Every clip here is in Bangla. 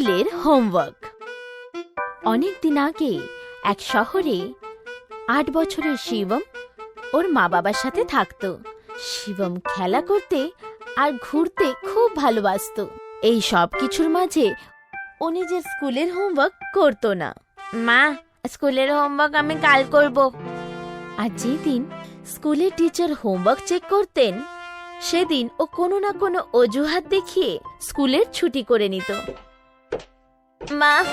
স্কুলের হোমওয়ার্ক। অনেক দিন আগে এক শহরে আট বছরের শিবম ওর মা বাবার সাথে থাকতো। শিবম খেলা করতে আর ঘুরতে খুব ভালোবাসতো। এই সব কিছুর মাঝে ও নিজের স্কুলের হোমওয়ার্ক করতো না। মা স্কুলের হোমওয়ার্ক আমি কাল করব। আর যেদিন স্কুলের টিচার হোমওয়ার্ক চেক করতেন সেদিন ও কোনো না কোনো অজুহাত দেখিয়ে স্কুলের ছুটি করে নিত। মা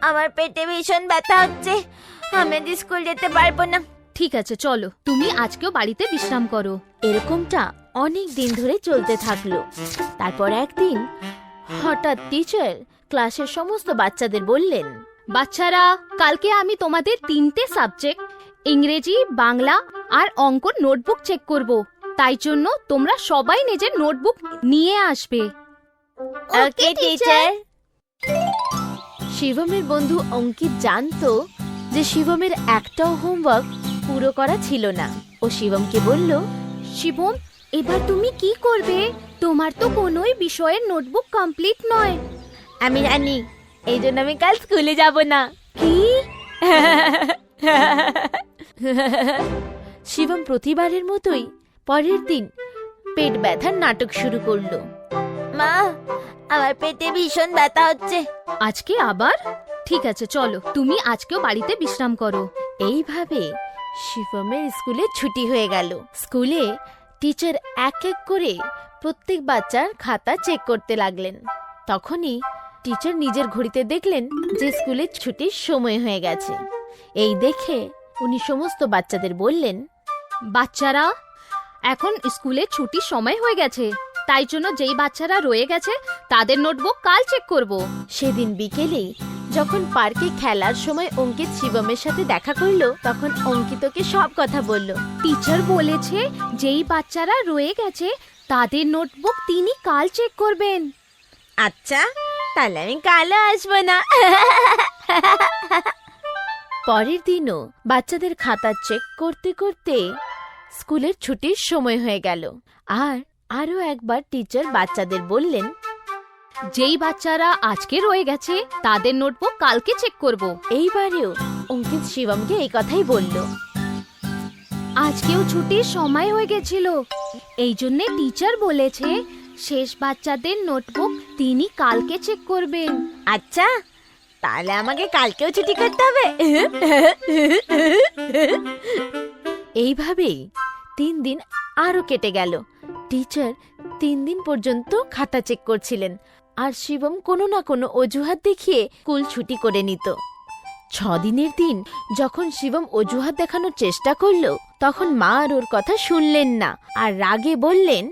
আমার পেটে ভীষণ ব্যথা হচ্ছে। আমি আজ স্কুল যেতে পারব না। ঠিক আছে চলো। তুমি আজকেও বাড়িতে বিশ্রাম করো। এরকমটা অনেক দিন ধরে চলতে থাকল। তারপর একদিন হঠাৎ টিচার ক্লাসের সমস্ত বাচ্চাদের বললেন বাচ্চারা কালকে আমি তোমাদের তিনটে সাবজেক্ট ইংরেজি বাংলা আর অঙ্ক নোটবুক চেক করব। তাই জন্য তোমরা সবাই নিজের নোটবুক নিয়ে আসবে। ওকে টিচার শিবমের বন্ধু অঙ্কিত জানত যে শিবমের একটাও হোমওয়ার্ক পুরো করা ছিল না। ও শিবমকে বলল, শিবম, এবার তুমি কি করবে? তোমার তো কোনোই বিষয়ের নোটবুক কমপ্লিট নয়। আমি জানি, এই জন্য আমি কাল স্কুলে যাব না। কি? শিবম প্রতিবারের মতোই পরের দিন পেট ব্যথার নাটক শুরু করল। মা আমার পেটে ভীষণ ব্যথা হচ্ছে। আজকে আবার? ঠিক আছে চলো। তুমি আজকেও বাড়িতে বিশ্রাম করো। এইভাবে শিবমের স্কুলে ছুটি হয়ে গেল। স্কুলে টিচার এক এক করে প্রত্যেক বাচ্চার খাতা চেক করতে লাগলেন। তখনই টিচার নিজের ঘড়িতে দেখলেন যে স্কুলে ছুটির সময় হয়ে গেছে। এই দেখে উনি সমস্ত বাচ্চাদের বললেন বাচ্চারা এখন স্কুলে ছুটির সময় হয়ে গেছে। তাই জন্য যেই বাচ্চারা রয়ে গেছে তাদের নোটবুক কাল চেক করব। সেদিন বিকেলে যখন পার্কে খেলার সময় অঙ্কিত শিবমের সাথে দেখা করল তখন অঙ্কিতকে সব কথা বলল। টিচার বলেছে যেই বাচ্চারা রয়ে গেছে তাদের নোটবুক তিনি কাল চেক করবেন। আচ্ছা তাহলে আমি কালও আসব না। পরের দিনও বাচ্চাদের খাতা চেক করতে করতে স্কুলের ছুটির সময় হয়ে গেল। আর আরও একবার টিচার বাচ্চাদের বললেন, যেই বাচ্চারা আজকে রয়ে গেছে, তাদের নোটবুক কালকে চেক করব। এইবারেও অঙ্কিত শিবমকে এই কথাই বলল, আজকেও ছুটির সময় হয়ে গেছিল। এই জন্যে টিচার বলেছে, শেষ বাচ্চাদের নোটবুক তিনি কালকে চেক করবেন। আচ্ছা তাহলে আমাকে কালকেও ছুটি করতে হবে? এইভাবেই তিন দিন আরও কেটে গেল। টিচার তিন দিন পর্যন্ত খাতা চেক করছিলেন। আর শিবম কোনো না কোনো অজুহাত দেখিয়ে স্কুল ছুটি করে নিত। ছদিনের দিন যখন শিবম অজুহাত দেখানোর চেষ্টা করল, তখন মা আর ওর কথা শুনলেন না, আর রাগে বললেন,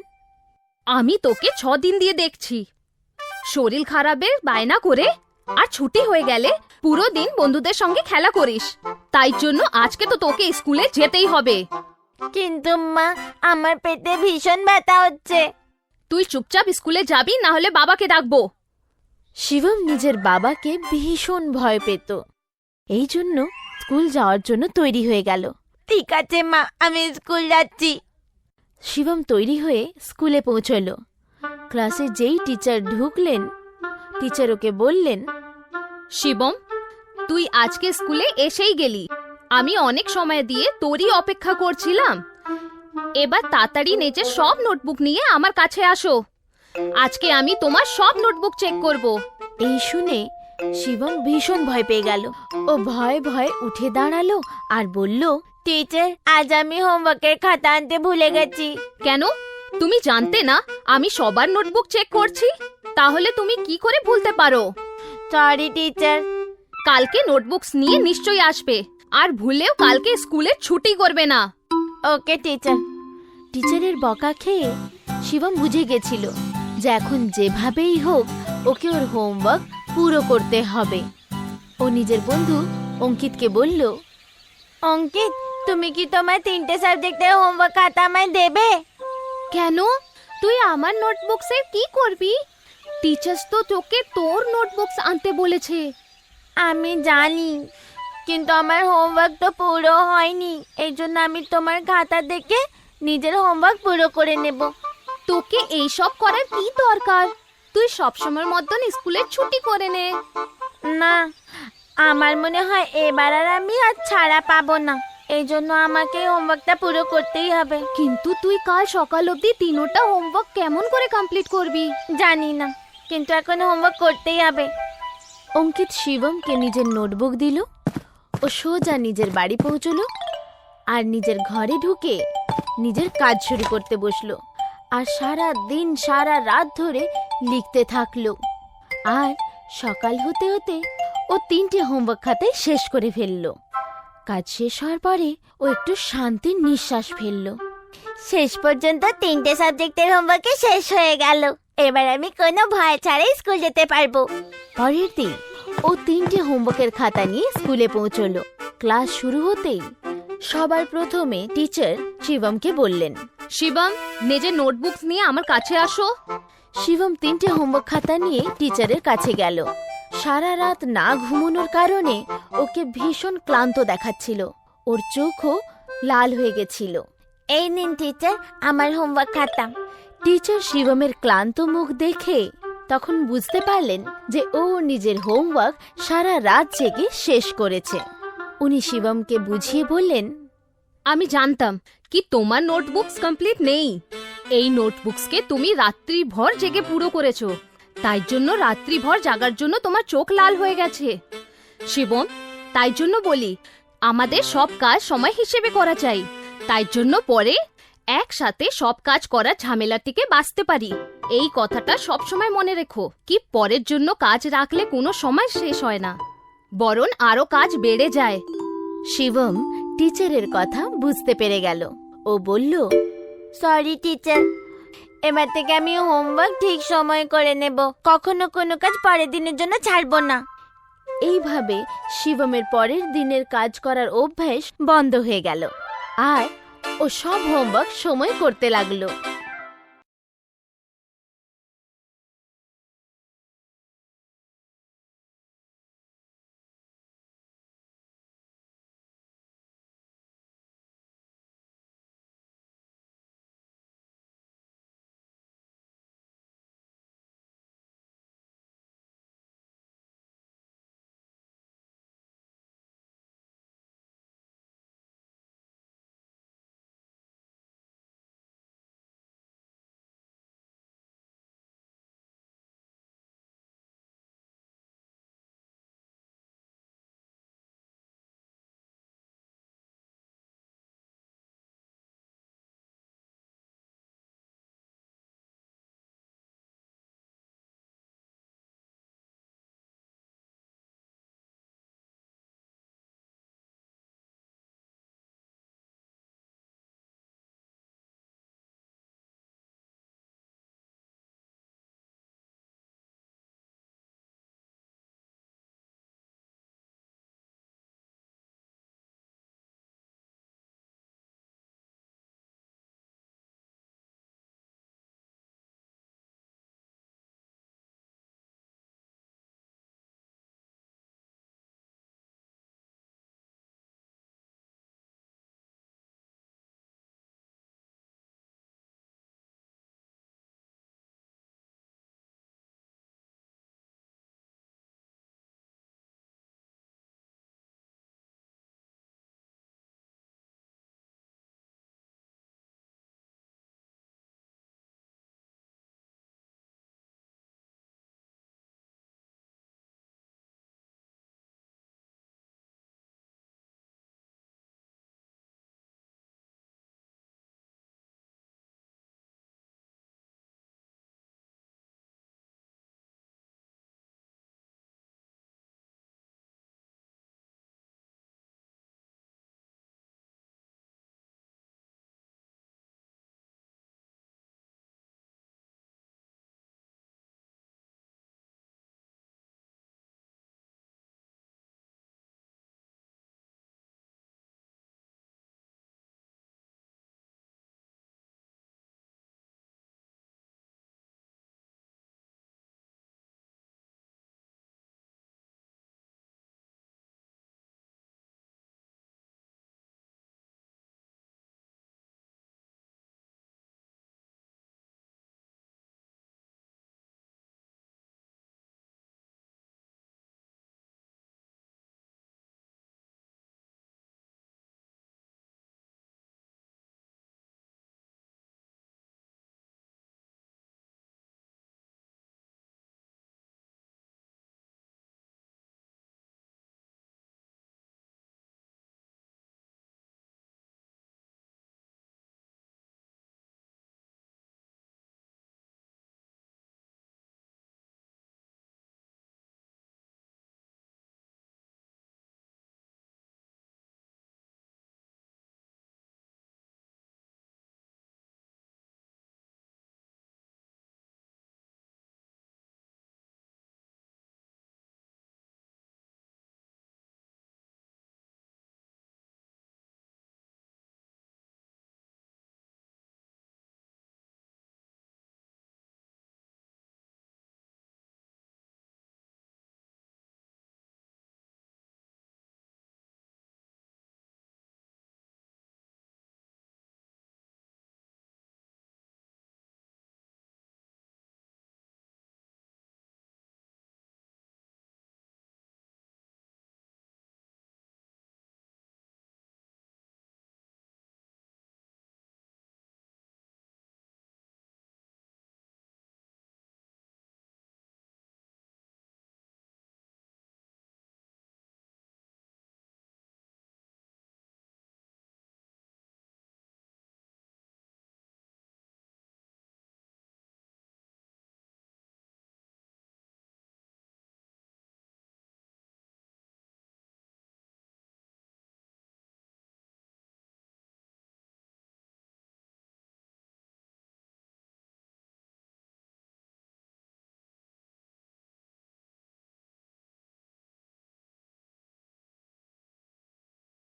আমি তোকে ছ দিন দিয়ে দেখছি। শরীর খারাপের বায়না করে, আর ছুটি হয়ে গেলে পুরো দিন বন্ধুদের সঙ্গে খেলা করিস। তাই জন্য আজকে তো তোকে স্কুলে যেতেই হবে। কিন্তু মা আমার পেটে ভীষণ ব্যথা হচ্ছে। তুই চুপচাপ স্কুলে যাবি না হলে বাবাকে ডাকবো। শিবম নিজের বাবাকে ভীষণ ভয় পেত। এই জন্য স্কুল যাওয়ার জন্য তৈরি হয়ে গেল। ঠিক আছে মা আমি স্কুল যাচ্ছি। শিবম তৈরি হয়ে স্কুলে পৌঁছল। ক্লাসে যেই টিচার ঢুকলেন টিচার ওকে বললেন শিবম তুই আজকে স্কুলে এসেই গেলি। আমি অনেক সময় দিয়ে তোরই অপেক্ষা করছিলাম। এবার তাড়াতাড়ি নেচে সব নোটবুক নিয়ে আমার কাছে আসো। আজকে আমি তোমার সব নোটবুক চেক করব। এই শুনে শিবম ভীষণ ভয় পেয়ে গেল। ও ভয় ভয়ে উঠে দাঁড়াল আর বলল টিচার আজ আমি হোমওয়ার্কের খাতা আনতে ভুলে গেছি। কেন? তুমি জানতে না আমি সবার নোটবুক চেক করছি? তাহলে তুমি কি করে ভুলতে পারো? Sorry teacher. কালকে নোটবুকস নিয়ে নিশ্চয়ই আসবে। আর ভুলেও কালকে স্কুলে ছুটি করবে না। ওকে টিচার টিচারের বকা খেয়ে শিবম বুঝে গেছিল যে এখন যেভাবেই হোক ওকে ওর হোমওয়ার্ক পুরো করতে হবে। ও নিজের বন্ধু অঙ্কিতকে বলল অঙ্কিত তুমি কি তোমার তিনটে সাবজেক্টের হোমওয়ার্ক খাতা আমায় দেবে? কেন? তুই আমার নোটবুকসে কি করবি? টিচার্স তো তোকে তোর নোটবুকস আনতে বলেছে। আমি জানি কিন্তু আমার হোমওয়ার্ক তো পুরো হয়নি। এই জন্য আমি তোমার খাতা দেখে নিজের হোমওয়ার্ক পুরো করে নেব। তোকে এইসব করার কি দরকার? তুই সবসময়ের মতন স্কুলের ছুটি করে নে। না আমার মনে হয় এবার আর আমি আর ছাড়া পাবো না। এই জন্য আমাকে হোমওয়ার্কটা পুরো করতেই হবে। কিন্তু তুই কাল সকাল অবধি তিনোটা হোমওয়ার্ক কেমন করে কমপ্লিট করবি? জানি না কিন্তু এখন হোমওয়ার্ক করতেই হবে। অঙ্কিত শিবমকে নিজের নোটবুক দিল। ও সোজা নিজের বাড়ি পৌঁছলো আর নিজের ঘরে ঢুকে নিজের কাজ শুরু করতে বসল আর সারা দিন সারা রাত ধরে লিখতে থাকল। আর সকাল হতে হতে ও তিনটে হোমওয়ার্ক খাতে শেষ করে ফেলল। কাজ শেষ হওয়ার পরে ও একটু শান্তির নিঃশ্বাস ফেলল। শেষ পর্যন্ত তিনটে সাবজেক্টের হোমওয়ার্কে শেষ হয়ে গেল। এবার আমি কোনো ভয় ছাড়াই স্কুল যেতে পারব। পরের দিন ও তিনটে হোমওয়ার্কের খাতা নিয়ে স্কুলে পৌঁছলো। ক্লাস শুরু হতেই সবার প্রথমে টিচার শিবমকে বললেন শিবম নিজের নোটবুকস নিয়ে আমার কাছে আসো। শিবম তিনটে হোমওয়ার্ক খাতা নিয়ে টিচারের কাছে গেল। সারা রাত না ঘুমানোর কারণে ওকে ভীষণ ক্লান্ত দেখাচ্ছিল। ওর চোখও লাল হয়ে গেছিল। এই নিন টিচার আমার হোমওয়ার্ক খাতা। টিচার শিবমের ক্লান্ত মুখ দেখে তখন বুঝতে পারলেন যে ও নিজের হোমওয়ার্ক সারা রাত জেগে শেষ করেছে। উনি শিবমকে বুঝিয়ে বললেন, আমি জানতাম কি তোমার নোটবুকস কমপ্লিট নেই। এই নোটবুকসকে তুমি রাত্রিভর জেগে পুরো করেছ। তাই জন্য রাত্রিভর জাগার জন্য তোমার চোখ লাল হয়ে গেছে। শিবম, তাই জন্য বলি, আমাদের সব কাজ সময় হিসেবে করা চাই। তাই জন্য পরে একসাথে সব কাজ করার ঝামেলা থেকে বাঁচতে পারি। এই কথাটা সব সময় মনে রেখো কি পরের জন্য কাজ রাখলে কোনো সময় শেষ হয় না। বরং আরও কাজ বেড়ে যায়। শিবম টিচারের কথা বুঝতে পেরে গেল। ও বলল সরি টিচার এবার থেকে আমি হোমওয়ার্ক ঠিক সময় করে নেব। কখনো কোনো কাজ পরের দিনের জন্য ছাড়বো না। এইভাবে শিবমের পরের দিনের কাজ করার অভ্যাস বন্ধ হয়ে গেল। আর ও সব হোমওয়ার্ক সময় করতে লাগল।